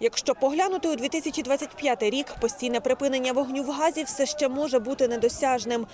Якщо поглянути у 2025 рік, постійне припинення вогню в газі все ще може бути недосяжним.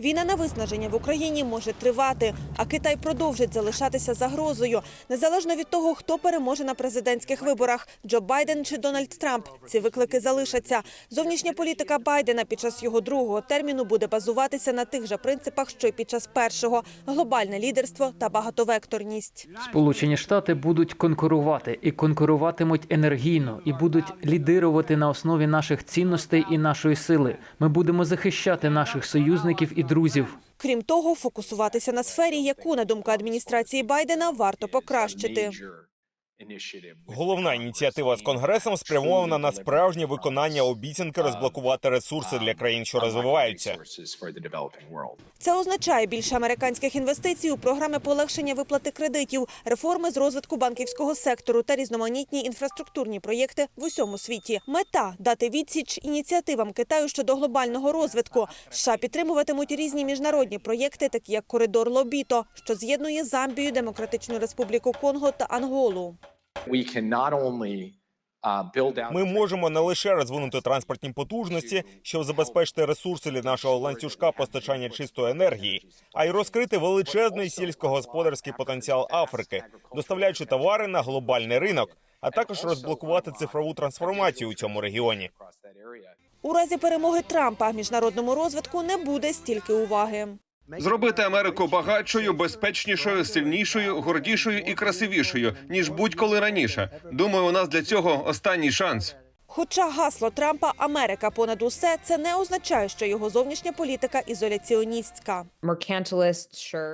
Війна на виснаження в Україні може тривати, а Китай продовжить залишатися загрозою. Незалежно від того, хто переможе на президентських виборах – Джо Байден чи Дональд Трамп. Ці виклики залишаться. Зовнішня політика Байдена під час його другого терміну буде базуватися на тих же принципах, що й під час першого – глобальне лідерство та багатовекторність. Сполучені Штати будуть конкурувати і конкуруватимуть енергійно, і будуть лідирувати на основі наших цінностей і нашої сили. Ми будемо захищати наших союзників і друзів. Крім того, фокусуватися на сфері, яку, на думку адміністрації Байдена, варто покращити. Головна ініціатива з конгресом спрямована на справжнє виконання обіцянки розблокувати ресурси для країн, що розвиваються. Це означає більше американських інвестицій у програми полегшення виплати кредитів, реформи з розвитку банківського сектору та різноманітні інфраструктурні проєкти в усьому світі. Мета дати відсіч ініціативам Китаю щодо глобального розвитку. США підтримуватимуть різні міжнародні проєкти, такі як коридор Лобіто, що з'єднує Замбію, Демократичну Республіку Конго та Анголу. We can not only uh, Ми можемо не лише розвинути транспортні потужності, щоб забезпечити ресурси для нашого ланцюжка постачання чистої енергії, а й розкрити величезний сільськогосподарський потенціал Африки, доставляючи товари на глобальний ринок, а також розблокувати цифрову трансформацію у цьому регіоні. У разі перемоги Трампа міжнародному розвитку не буде стільки уваги. Зробити Америку багатшою, безпечнішою, сильнішою, гордішою і красивішою ніж будь-коли раніше. Думаю, у нас для цього останній шанс. Хоча гасло Трампа Америка понад усе це не означає, що його зовнішня політика ізоляціоністська.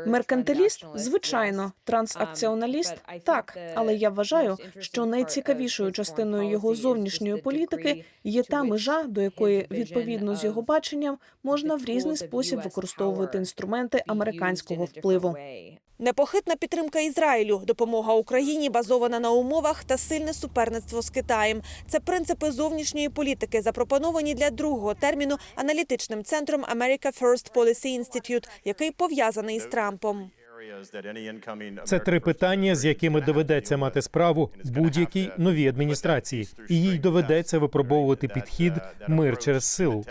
Меркантиліст, звичайно, трансакціоналіст так, але я вважаю, що найцікавішою частиною його зовнішньої політики є та межа, до якої відповідно з його баченням можна в різний спосіб використовувати інструменти американського впливу. Непохитна підтримка Ізраїлю, допомога Україні базована на умовах та сильне суперництво з Китаєм. Це принципи зовнішньої політики, запропоновані для другого терміну аналітичним центром America First Policy Institute, який пов'язаний із Трампом. Це три питання, з якими доведеться мати справу будь-якій новій адміністрації, і їй доведеться випробовувати підхід мир через силу.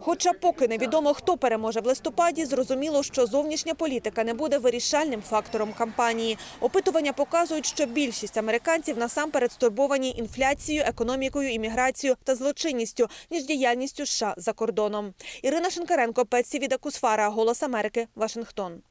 Хоча поки невідомо, хто переможе в листопаді, зрозуміло, що зовнішня політика не буде вирішальним фактором кампанії. Опитування показують, що більшість американців насамперед стурбовані інфляцією, економікою, імміграцією та злочинністю, ніж діяльністю США за кордоном. Ірина Шинкаренко, Петсі Відакусфара, Голос Америки, Вашингтон.